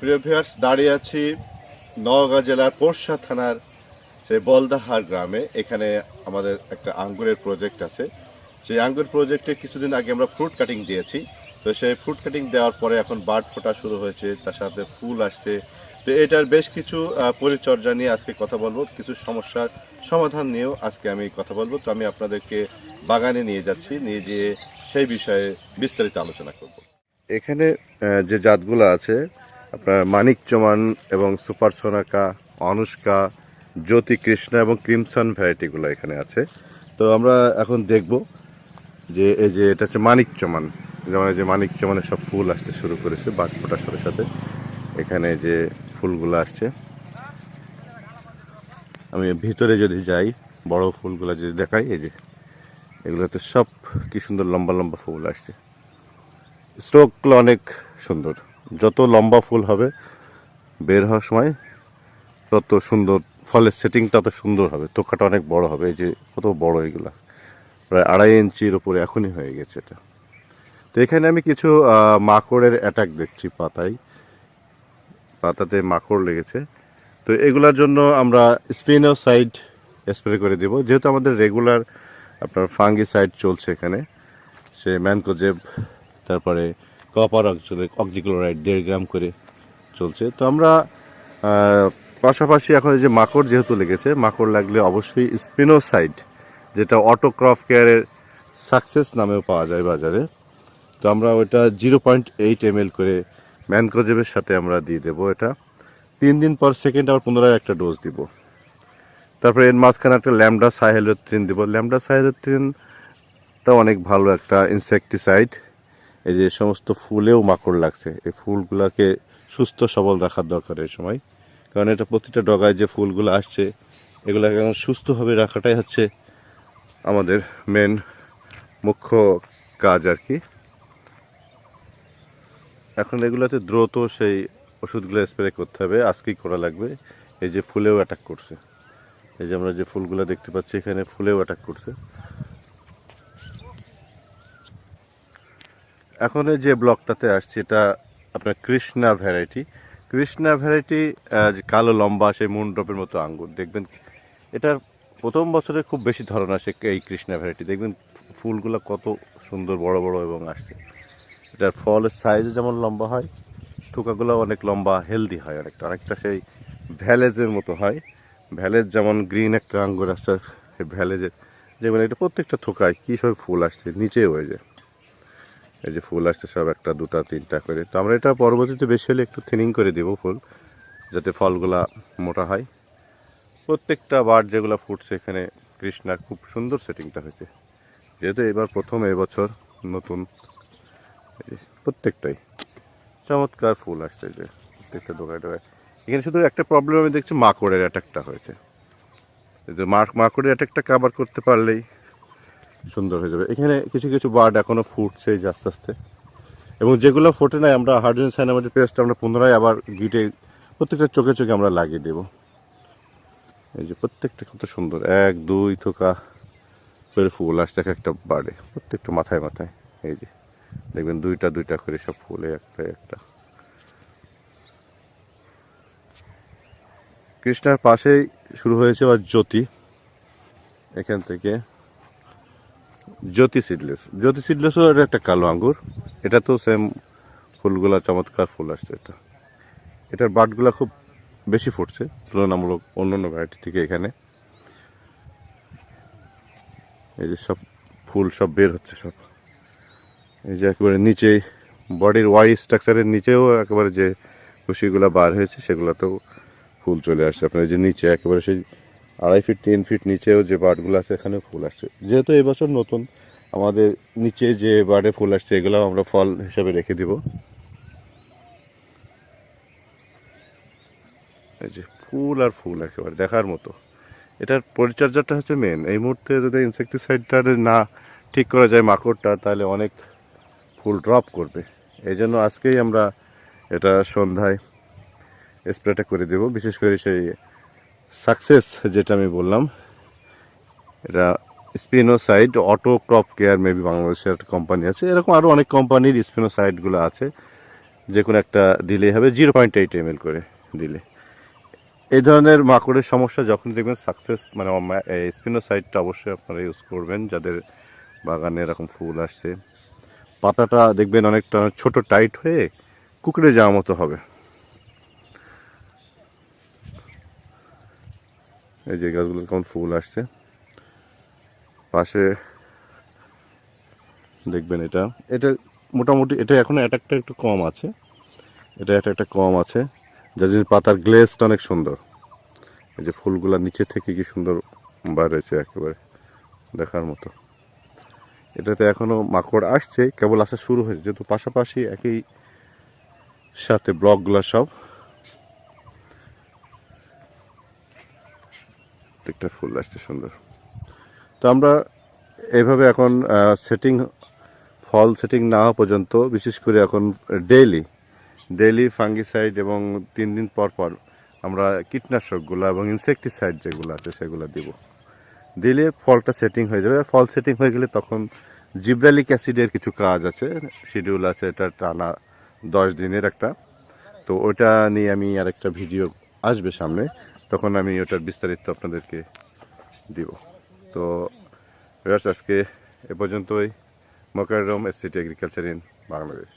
প্রিয় ভিউয়ার্স দাঁড়িয়ে আছি নওগাঁ জেলার পোরশা থানার সেই বলদাহার গ্রামে। এখানে আমাদের একটা আঙ্গুরের প্রজেক্ট আছে। সেই আঙ্গুর প্রজেক্টে কিছুদিন আগে আমরা ফ্রুট কাটিং দিয়েছি। তো সেই ফ্রুট কাটিং দেওয়ার পরে এখন বার্ড ফোটা শুরু হয়েছে, তার সাথে ফুল আসছে। তো এটার বেশ কিছু পরিচর্যা নিয়ে আজকে কথা বলব। কিছু সমস্যার সমাধান নিয়েও আজকে আমি কথা বলব। তো আমি আপনাদেরকে বাগানে নিয়ে যাচ্ছি, নিয়ে যেয়ে সেই বিষয়ে বিস্তারিত আলোচনা করব। এখানে যে জাতগুলো আছে আপনার মানিক চমান এবং সুপার সোনাকা, অনুষ্কা, জ্যোতি কৃষ্ণা এবং ক্রিমসন ভ্যারাইটিগুলো এখানে আছে। তো আমরা এখন দেখব যে এই যে এটা হচ্ছে মানিক চমান যেমন এই যে মানিক চমানের সব ফুল আসতে শুরু করেছে বাট ফোটার সাথে সাথে এখানে যে ফুলগুলো আসছে। আমি ভিতরে যদি যাই, বড় ফুলগুলো যদি দেখাই, এই যে এগুলোতে সব কি সুন্দর লম্বা লম্বা ফুল আসছে। স্ট্রোকগুলো অনেক সুন্দর। যত লম্বা ফুল হবে বের হওয়ার সময় তত সুন্দর, ফলের সেটিংটা তত সুন্দর হবে তোকাটা অনেক বড় হবে, এই যে কত বড় এগুলা। প্রায় আড়াই ইঞ্চির উপরে এখনই হয়ে গেছে এটা। তো এখানে আমি কিছু মাকড়ের অ্যাটাক দেখছি পাতায়। পাতাতে মাকড় লেগেছে। তো এগুলার জন্য আমরা স্পিনোসাইড স্প্রে করে দেব। যেহেতু আমাদের রেগুলার আপনার ফাঙ্গিসাইড চলছে এখানে, সে ম্যানকোজেব, তারপরে কপার অক্সিক্লোরাইড দেড় গ্রাম করে চলছে। তো আমরা পাশাপাশি এখন যে মাকড় যেহেতু লেগেছে, মাকড় লাগলে অবশ্যই স্পিনোসাইড যেটা অটো ক্রপ কেয়ারের সাকসেস নামেও পাওয়া যায় বাজারে। তো আমরা ওইটা জিরো পয়েন্ট এইট এম করে ম্যানকোজেবের সাথে আমরা দিয়ে দেবো এটা। তিন দিন পর সেকেন্ড আবার পুনরায় একটা ডোজ দিব। তারপরে এর মাঝখানে একটা ল্যামডা সাহেলোত্রিন দিব। ল্যামডা সাহেলোত্রিনটা অনেক ভালো একটা ইনসেকটিসাইড এই যে সমস্ত ফুলেও মাকড় লাগছে। এই ফুলগুলোকে সুস্থ সবল রাখার দরকার এই সময়। কারণ এটা প্রতিটা ডগায় যে ফুলগুলো আসছে, এগুলোকে এখন সুস্থভাবে রাখাটাই হচ্ছে আমাদের মেন মুখ্য কাজ আর কি। এখন এগুলোতে দ্রুত সেই ওষুধগুলো স্প্রে করতে হবে। আজকেই করা লাগবে। এই যে ফুলেও অ্যাটাক করছে। এই যে আমরা যে ফুলগুলো দেখতে পাচ্ছি, এখানে ফুলেও অ্যাটাক করছে। এখন যে ব্লকটাতে আসছে, এটা আপনার কৃষ্ণা ভ্যারাইটি। কৃষ্ণা ভ্যারাইটি কালো লম্বা, সেই মুন ড্রপের মতো আঙ্গুর। দেখবেন, এটার প্রথম বছরে খুব বেশি ধরন আসে এই কৃষ্ণা ভ্যারাইটি। দেখবেন, ফুলগুলো কত সুন্দর, বড় বড় এবং আসছে। এটার ফলের সাইজও যেমন লম্বা হয়, থোকাগুলো অনেক লম্বা হেলদি হয় অনেকটা। অনেকটা সেই ভ্যালেজের মতো হয়। ভ্যালেজ যেমন গ্রিন একটা আঙ্গুর আসছে সেই ভ্যালেজের। যেমন এটা প্রত্যেকটা থোকায় কী সব ফুল আসছে নিচে হয়ে যায় এই যে ফুল আসছে সব একটা, দুটা, তিনটা করে। তো আমরা এটা পরবর্তীতে বেশি হলে একটু থিনিং করে দেবো ফুল, যাতে ফলগুলা মোটা হয়। প্রত্যেকটা বার যেগুলো ফুটছে এখানে, কৃষ্ণার খুব সুন্দর সেটিংটা হয়েছে। যেহেতু এবার প্রথম এবছর নতুন প্রত্যেকটাই চমৎকার ফুল আসছে যে, প্রত্যেকটা দোকানে দোকানে। এখানে শুধু একটা প্রবলেম আমি দেখছি, মাকড়ের অ্যাটাকটা হয়েছে। মাকড়ের অ্যাটাকটা কাভার করতে পারলেই সুন্দর হয়ে যাবে। এখানে কিছু কিছু বার্ড এখনও ফুটছে আস্তে আস্তে। এবং যেগুলো ফোটে নাই, আমরা হার্ডেন সাইনামাইড পেস্ট আমরা পুনরায় আবার গিটে প্রত্যেকটা চোখে চোখে আমরা লাগিয়ে দেব। এই যে প্রত্যেকটা কত সুন্দর। এক, দুই থোকা করে ফুল আসছে এক একটা বার্ডে প্রত্যেকটা মাথায় মাথায়। এই যে, দেখবেন দুইটা দুইটা করে সব ফুলে একটা একটা। কৃষ্ণার পাশেই শুরু হয়েছে আবার জ্যোতি। এখান থেকে জ্যোতি সিডলেস জ্যোতি সিডলেসও এটা একটা কালো আঙ্গুর। এটা তো সেম ফুলগুলা চমৎকার ফুল আসছে এটা। এটার বাটগুলা খুব বেশি ফুটছে, তুলনামূলক অন্যান্য ভ্যারাইটি থেকে এখানে। এই যে সব ফুল সব বের হচ্ছে সব। এই যে একেবারে নিচে বডির ওয়াই স্ট্রাকচারের নিচেও একেবারে যে খুশিগুলো বার হয়েছে, সেগুলোতেও ফুল চলে আসছে। আপনার যে নিচে একেবারে সেই আড়াই ফিট তিন ফিট নিচেও যে বার্ডগুলো আছে, এখানেও ফুল আসছে। যেহেতু এবছর নতুন, আমাদের নিচে যে বার্ডে ফুল আসছে এগুলো আমরা ফল হিসাবে রেখে দিব। এই যে ফুল আর ফুল একেবারে, দেখার মতো। এটার পরিচর্যাটা হচ্ছে মেন এই মুহূর্তে যদি ইনসেকটিসাইডটা না ঠিক করা যায় মাকড়টা, তাহলে অনেক ফুল ড্রপ করবে। এই জন্য আজকেই আমরা এটা সন্ধ্যায় স্প্রেটা করে দেব। বিশেষ করে সেই সাকসেস যেটা আমি বললাম, এটা spinosad auto crop care maybe বাংলাদেশের একটা কোম্পানি আছে। এরকম আরও অনেক কোম্পানির স্পিনোসাইডগুলো আছে। যে কোনো একটা দিলেই হবে জিরো পয়েন্ট এইট এম করে দিলে। এই ধরনের মাকড়ের সমস্যা যখন দেখবেন সাকসেস মানে স্পিনোসাইডটা অবশ্যই আপনারা ইউজ করবেন, যাদের বাগানে এরকম ফুল আসছে। পাতাটা দেখবেন অনেকটা ছোট টাইট হয়ে কুকড়ে যাওয়ার মতো হবে। এই যে গাছগুলো কেমন ফুল আসছে। পাশে দেখবেন এটা। এটা মোটামুটি, এটা এখন অ্যাটাকটা একটু কম আছে। এটা অ্যাটাকটা কম আছে। যার জন্য পাতার গ্লেসটা অনেক সুন্দর। এই যে ফুলগুলা নিচে থেকে কি সুন্দর হয়েছে একেবারে দেখার মতো। এটাতে এখনও মাকড় আসছে, কেবল আসা শুরু হয়েছে। যেহেতু পাশাপাশি একই সাথে ব্লকগুলো সব প্রত্যেকটা ফুল আসছে সুন্দর। তো আমরা এইভাবে এখন সেটিং ফল সেটিং না হওয়া পর্যন্ত, বিশেষ করে এখন ডেইলি ডেইলি ফাঙ্গিসাইড এবং তিন দিন পর পর আমরা কীটনাশকগুলো এবং ইনসেকটিসাইড যেগুলো আছে সেগুলো দিব। দিলে ফলটা সেটিং হয়ে যাবে। ফল সেটিং হয়ে গেলে তখন জিব্রালিক অ্যাসিডের কিছু কাজ আছে শিডিউল আছে, এটা টানা দশ দিনের একটা। তো ওটা নিয়ে আমি আরেকটা ভিডিও আসবে সামনে। তখন আমি ওটার বিস্তারিত আপনাদেরকে দিব। তো আজকে এ পর্যন্তই। Mokarram city agriculture in Bangladesh.